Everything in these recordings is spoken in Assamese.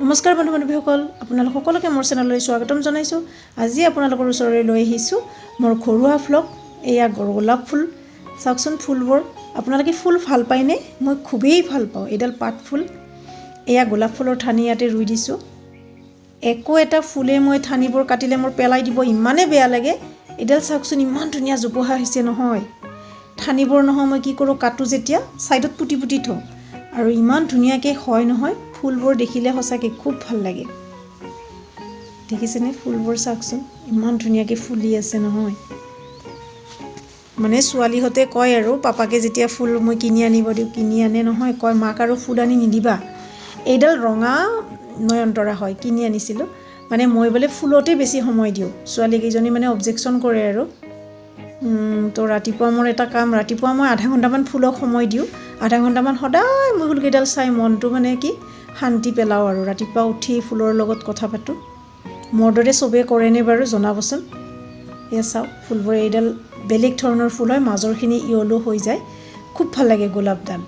নমস্কাৰ বন্ধু বান্ধৱীসকল আপোনালোক সকলোকে মোৰ চেনেললৈ স্বাগতম জনাইছোঁ। আজি আপোনালোকৰ ওচৰলৈ লৈ আহিছোঁ মোৰ ঘৰুৱা ফ্লগ এয়া গোলাপ ফুল। চাওকচোন ফুলবোৰ আপোনালোকে ফুল ভাল পায়নে? মই খুবেই ভাল পাওঁ এইডাল পাত ফুল। এয়া গোলাপ ফুলৰ ঠানি ইয়াতে ৰুই দিছোঁ। একো এটা ফুলে মই ঠানিবোৰ কাটিলে মোৰ পেলাই দিব ইমানেই বেয়া লাগে। এইডাল চাওকচোন ইমান ধুনীয়া জোপোহা হৈছে নহয়। ঠানিবোৰ নহয় মই কি কৰোঁ কাটোঁ যেতিয়া ছাইডত পুতি পুতি থওঁ। আৰু ইমান ধুনীয়াকৈ হয় নহয়। ফুলবোৰ দেখিলে সঁচাকৈ খুব ভাল লাগে। দেখিছেনে ফুলবোৰ চাওকচোন? ইমান ধুনীয়াকৈ ফুলি আছে নহয়। মানে ছোৱালীহঁতে কয় আৰু পাপাকে যেতিয়া ফুল মই কিনি আনিব দিওঁ কিনি আনে নহয় কয় মাক আৰু ফুল আনি নিদিবা। এইডাল ৰঙা নয়নতৰা হয় কিনি আনিছিলোঁ। মানে মই বোলে ফুলতে বেছি সময় দিওঁ। ছোৱালীকেইজনী মানে অবজেকশ্যন কৰে আৰু। তো ৰাতিপুৱা মোৰ এটা কাম ৰাতিপুৱা মই আধা ঘণ্টামান ফুলক সময় দিওঁ। আধা ঘণ্টামান সদায় মই ফুলকেইডাল চাই মনটো মানে কি শান্তি পেলাওঁ আৰু। ৰাতিপুৱা উঠি ফুলৰ লগত কথা পাতোঁ। মোৰ দৰে চবেই কৰেনে বাৰু জনাবচোন। এয়া চাওক ফুলবোৰ এইডাল বেলেগ ধৰণৰ ফুল হয় মাজৰখিনি ইয়লো হৈ যায়। খুব ভাল লাগে গোলাপডাল।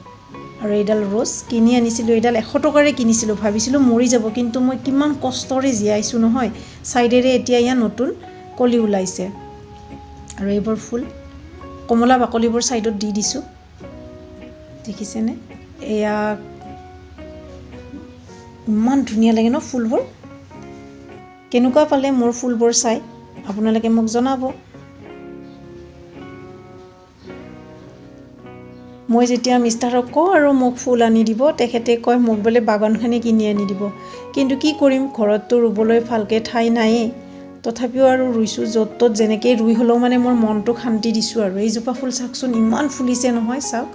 আৰু এইডাল ৰ'জ কিনি আনিছিলোঁ এইডাল এশ টকাৰে কিনিছিলোঁ। ভাবিছিলোঁ মৰি যাব কিন্তু মই কিমান কষ্টৰে জীয়াইছোঁ নহয়। ছাইডেৰে এতিয়া ইয়াত নতুন কলি ওলাইছে। আৰু এইবোৰ ফুল কমলা বাকলিবোৰ ছাইডত দি দিছোঁ। দেখিছেনে? এয়া ইমান ধুনীয়া লাগে ন ফুলবোৰ। কেনেকুৱা পালে মোৰ ফুলবোৰ চাই? আপোনালোকে মোক জনাব। মই যেতিয়া মিষ্টাৰক কওঁ আৰু মোক ফুল আনি দিব তেখেতে কয় মোক বোলে বাগানখনি কিনি আনি দিব। কিন্তু কি কৰিম? ঘৰততো ৰুবলৈ ভালকৈ ঠাই নায়েই। তথাপিও আৰু ৰুইছোঁ য'ত ত'ত যেনেকৈ ৰুই হ'লেও মানে মোৰ মনটোক শান্তি দিছোঁ আৰু। এইজোপা ফুল চাওকচোন ইমান ফুলিছে নহয় চাওক।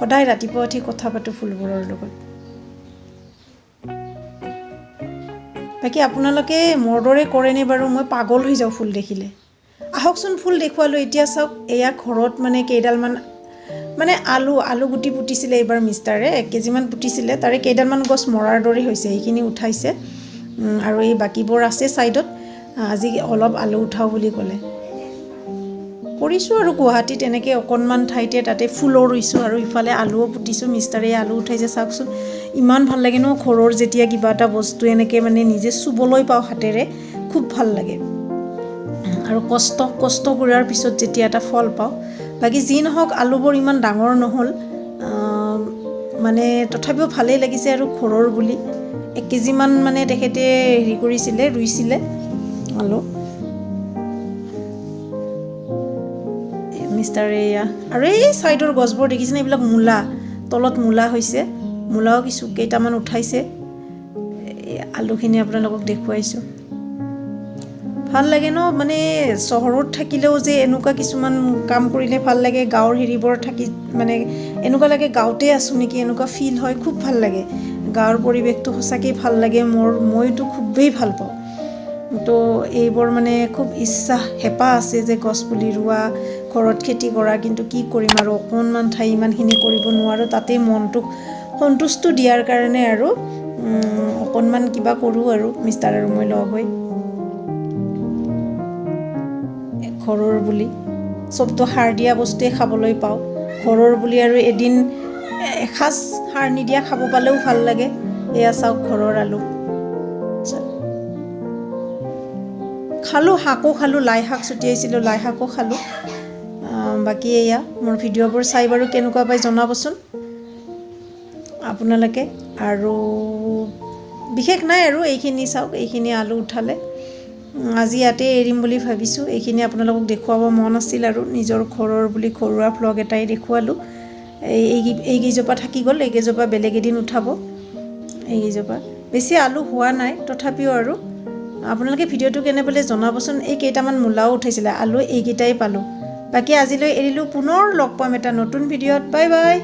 সদায় ৰাতিপুৱা উঠি কথা পাতোঁ ফুলবোৰৰ লগত। বাকী আপোনালোকে মোৰ দৰে কৰেনে বাৰু? মই পাগল হৈ যাওঁ ফুল দেখিলে। আহকচোন ফুল দেখুৱালোঁ এতিয়া চাওক এয়া ঘৰত মানে কেইডালমান মানে আলু আলু গুটি পুতিছিলে এইবাৰ মিষ্টাৰে এক কেজিমান পুতিছিলে তাৰে কেইডালমান গছ মৰাৰ দৰে হৈছে সেইখিনি উঠাইছে। আৰু এই বাকীবোৰ আছে ছাইডত আজি অলপ আলু উঠাওঁ বুলি ক'লে। কৰিছোঁ আৰু গুৱাহাটীত এনেকৈ অকণমান ঠাইতে তাতে ফুলো ৰুইছোঁ আৰু ইফালে আলুও পুতিছোঁ মিষ্টাৰে আলু উঠাইছে চাওকচোন। ইমান ভাল লাগে ন ঘৰৰ যেতিয়া কিবা এটা বস্তু এনেকৈ মানে নিজে চুবলৈ পাওঁ হাতেৰে খুব ভাল লাগে। আৰু কষ্ট কষ্ট কৰাৰ পিছত যেতিয়া এটা ফল পাওঁ বাকী যি নহওক আলুবোৰ ইমান ডাঙৰ নহ'ল মানে তথাপিও ভালেই লাগিছে আৰু ঘৰৰ বুলি। এক কেজিমান মানে তেখেতে হেৰি কৰিছিলে ৰুইছিলে আলু। মিষ্টাৰ এয়া। আৰু এই ছাইডৰ গছবোৰ দেখিছেনে? এইবিলাক মূলা তলত মূলা হৈছে। মূলাও কিছু কেইটামান উঠাইছে। এই আলুখিনি আপোনালোকক দেখুৱাইছোঁ। ভাল লাগে ন? মানে চহৰত থাকিলেও যে এনেকুৱা কিছুমান কাম কৰিলে ভাল লাগে গাঁৱৰ হেৰিবোৰ থাকি মানে এনেকুৱা লাগে গাঁৱতে আছোঁ নেকি? এনেকুৱা ফিল হয় খুব ভাল লাগে। গাঁৱৰ পৰিৱেশটো সঁচাকৈ ভাল লাগে। মোৰ মইতো খুবেই ভাল পাওঁ। তো এইবোৰ মানে খুব ইচ্ছা হেঁপাহ আছে যে গছপুলি ৰোৱা ঘৰত খেতি কৰা কিন্তু কি কৰিম আৰু অকণমান ঠাই ইমানখিনি কৰিব নোৱাৰোঁ তাতেই মনটোক সন্তুষ্ট দিয়াৰ কাৰণে আৰু অকণমান কিবা কৰোঁ আৰু মিষ্টাৰ আৰু মই লগ হৈ। ঘৰৰ বুলি চবতো সাৰ দিয়া বস্তুৱে খাবলৈ পাওঁ। ঘৰৰ বুলি আৰু এদিন এসাঁজ সাৰ নিদিয়া খাব পালেও ভাল লাগে। এয়া চাওক ঘৰৰ আলু। খালোঁ শাকো খালোঁ লাই শাক ছটিয়াইছিলোঁ লাই শাকো খালোঁ। বাকী এয়া মোৰ ভিডিঅ'বোৰ চাই বাৰু কেনেকুৱা পাই জনাবচোন। আপোনালোকে। আৰু বিশেষ নাই আৰু এইখিনি চাওক এইখিনি আলু উঠালে। আজি ইয়াতে এৰিম বুলি ভাবিছোঁ এইখিনি আপোনালোকক দেখুৱাব মন আছিল আৰু নিজৰ ঘৰৰ বুলি ঘৰুৱা ভ্লগ এটাই দেখুৱালোঁ। এই- এইকেইজোপা থাকি গ'ল এইকেইজোপা বেলেগ এদিন উঠাব। এইকেইজোপা। বেছি আলু হোৱা নাই তথাপিও আৰু। আপোনালোকে ভিডিঅ'টো কেনে পালে জনাবচোন। এই কেইটামান মূলাও উঠাইছিলে। আলু এইকেইটাই পালোঁ। বাকী আজিলৈ এৰিলোঁ। পুনৰ লগ পাম এটা নতুন ভিডিঅ'ত। Bye bye.